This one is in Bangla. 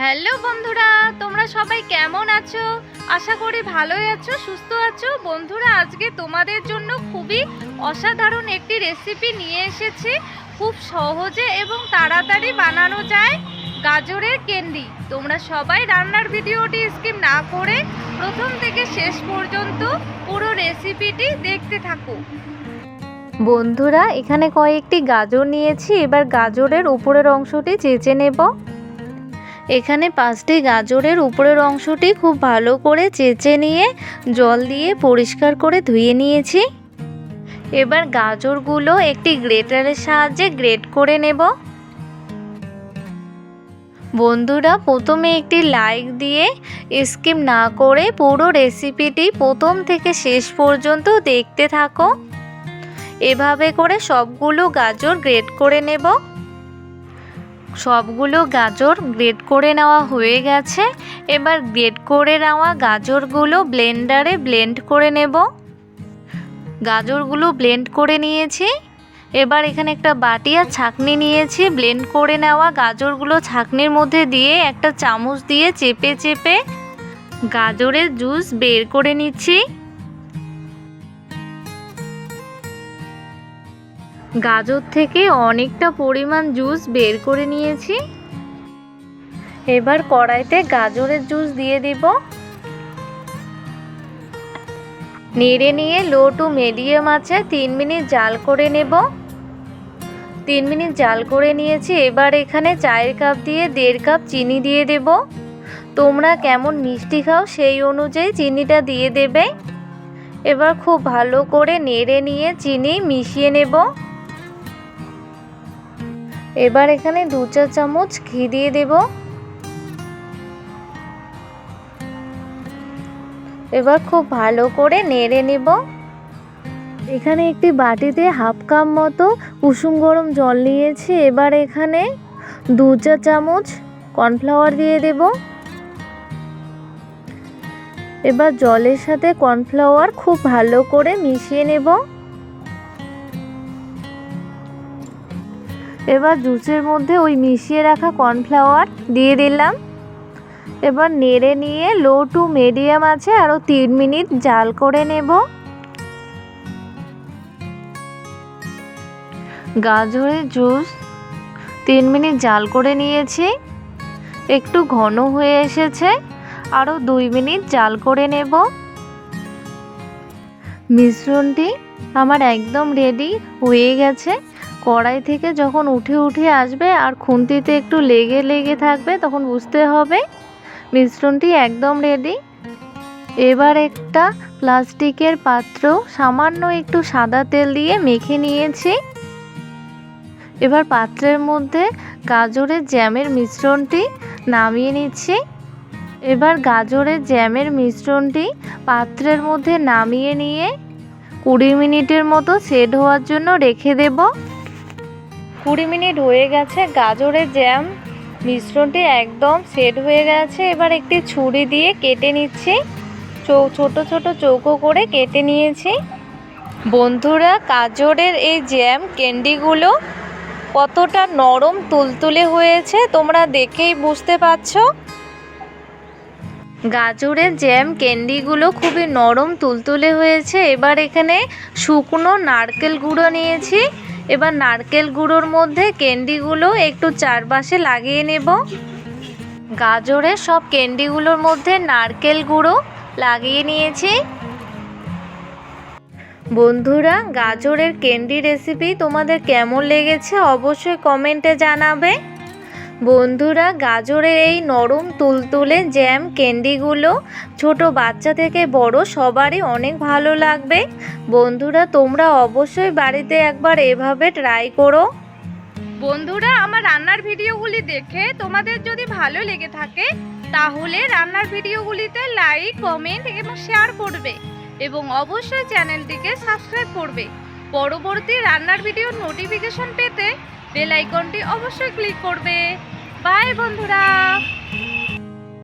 হ্যালো বন্ধুরা, তোমরা সবাই কেমন আছো? আশা করি ভালোই আছো, সুস্থ আছো। বন্ধুরা, আজকে তোমাদের জন্য খুবই অসাধারণ একটি রেসিপি নিয়ে এসেছি। খুব সহজে এবং তাড়াতাড়ি বানানো যায় গাজরের ক্যান্ডি তোমরা সবাই রান্নার ভিডিওটি স্কিপ না করে প্রথম থেকে শেষ পর্যন্ত পুরো রেসিপিটি দেখতে থাকো। বন্ধুরা, এখানে কয়েকটি গাজর নিয়েছি। এবার গাজরের উপরের অংশটি চেঁচে নেব। এখানে পাঁচটি গাজরের উপরের অংশটি খুব ভালো করে চেঁচে নিয়ে, জল দিয়ে পরিষ্কার করে ধুয়ে নিয়েছি। এবার গাজরগুলো একটি গ্রেটারের সাহায্যে গ্রেট করে নেব। বন্ধুরা, প্রথমে একটি লাইক দিয়ে স্কিপ না করে পুরো রেসিপিটি প্রথম থেকে শেষ পর্যন্ত দেখতে থাকো। এভাবে করে সবগুলো গাজর গ্রেট করে নেব। সবগুলো গাজর গ্রেট করে নেওয়া হয়ে গেছে। এবার গ্রেট করে নেওয়া গাজরগুলো ব্লেন্ডারে ব্লেন্ড করে নেব। গাজরগুলো ব্লেন্ড করে নিয়েছি। এবার এখানে একটা বাটি আর ছাকনি নিয়েছি। ব্লেন্ড করে নেওয়া গাজরগুলো ছাঁকনির মধ্যে দিয়ে একটা চামচ দিয়ে চেপে চেপে গাজরের জুস বের করে নিচ্ছি। গাজর থেকে অনেকটা পরিমাণ জুস বের করে নিয়েছি। এবার কড়াইতে গাজরের জুস দিয়ে দিব। নেড়ে নিয়ে লো টু মিডিয়াম আছে তিন মিনিট জাল করে নেব। তিন মিনিট জাল করে নিয়েছি, এবার এখানে চায়ের কাপ দিয়ে দেড় কাপ চিনি দিয়ে দেব। তোমরা কেমন মিষ্টি খাও সেই অনুযায়ী চিনিটা দিয়ে দেবে। এবার খুব ভালো করে নেড়ে নিয়ে চিনি মিশিয়ে নেব। এবার এখানে দু চা চামচ ঘি দিয়ে দেব। এবার খুব ভালো করে নেড়ে নেব। এখানে একটি বাটিতে হাফ কাপ মতো কুসুম গরম জল নিয়েছি। এবার এখানে দু চা চামচ কর্নফ্লাওয়ার দিয়ে দেব। এবার জলের সাথে কর্নফ্লাওয়ার খুব ভালো করে মিশিয়ে নেব। এবার জুসের মধ্যে ওই মিশিয়ে রাখা কর্নফ্লাওয়ার দিয়ে দিলাম। এবার নেড়ে নিয়ে লো টু মিডিয়াম আছে আরও তিন মিনিট জাল করে নেব। গাজরের জুস তিন মিনিট জাল করে নিয়েছি। একটু ঘন হয়ে এসেছে আরও দুই মিনিট জাল করে নেব। মিশ্রণটি আমার একদম রেডি হয়ে গেছে। কড়াই থেকে যখন উঠে উঠে আসবে আর খুন্তিতে একটু লেগে লেগে থাকবে তখন বুঝতে হবে। মিশ্রণটি একদম রেডি এবার একটা প্লাস্টিকের পাত্র সামান্য একটু সাদা তেল দিয়ে মেখে নিয়েছি। এবার পাত্রের মধ্যে গাজরের জ্যামের মিশ্রণটি নামিয়ে নিচ্ছি। এবার গাজরের জ্যামের মিশ্রণটি পাত্রের মধ্যে নামিয়ে নিয়ে কুড়ি মিনিটের মতো সেট হওয়ার জন্য রেখে দেব। কুড়ি মিনিট হয়ে গেছে, গাজরের জ্যাম মিশ্রণটি একদম সেট হয়ে গেছে। এবার একটি ছুরি দিয়ে কেটে নিচ্ছি। ছোট ছোট চৌকো করে কেটে নিয়েছি। বন্ধুরা, গাজরের এই জ্যাম ক্যান্ডিগুলো কতটা নরম তুলতুলে হয়েছে, তোমরা দেখেই বুঝতে পারছ। গাজরের জ্যাম ক্যান্ডিগুলো খুবই নরম তুলতুলে হয়েছে। এবার এখানে শুকনো নারকেল গুঁড়ো নিয়েছি। এবার নারকেল গুঁড়োর মধ্যে ক্যান্ডিগুলো একটু চারপাশে লাগিয়ে নেব। গাজরে সব ক্যান্ডিগুলোর মধ্যে নারকেল গুঁড়ো লাগিয়ে নিয়েছি। বন্ধুরা, গাজরের ক্যান্ডি রেসিপি তোমাদের কেমন লেগেছে অবশ্যই কমেন্টে জানাবে। বন্ধুরা, গাজরের এই নরম তুলতুলে জ্যাম ক্যান্ডিগুলো ছোট বাচ্চা থেকে বড় সবারই অনেক ভালো লাগবে। বন্ধুরা, তোমরা অবশ্যই বাড়িতে একবার এভাবে ট্রাই করো। বন্ধুরা, আমার রান্নার ভিডিওগুলি দেখে তোমাদের যদি ভালো লেগে থাকে, তাহলে রান্নার ভিডিওগুলিতে লাইক কমেন্ট এবং শেয়ার করবে এবং অবশ্যই চ্যানেলটিকে সাবস্ক্রাইব করবে। পরবর্তী রান্নার ভিডিওর নোটিফিকেশন পেতে বেল আইকনটি অবশ্যই ক্লিক করবে। বাই বন্ধুরা।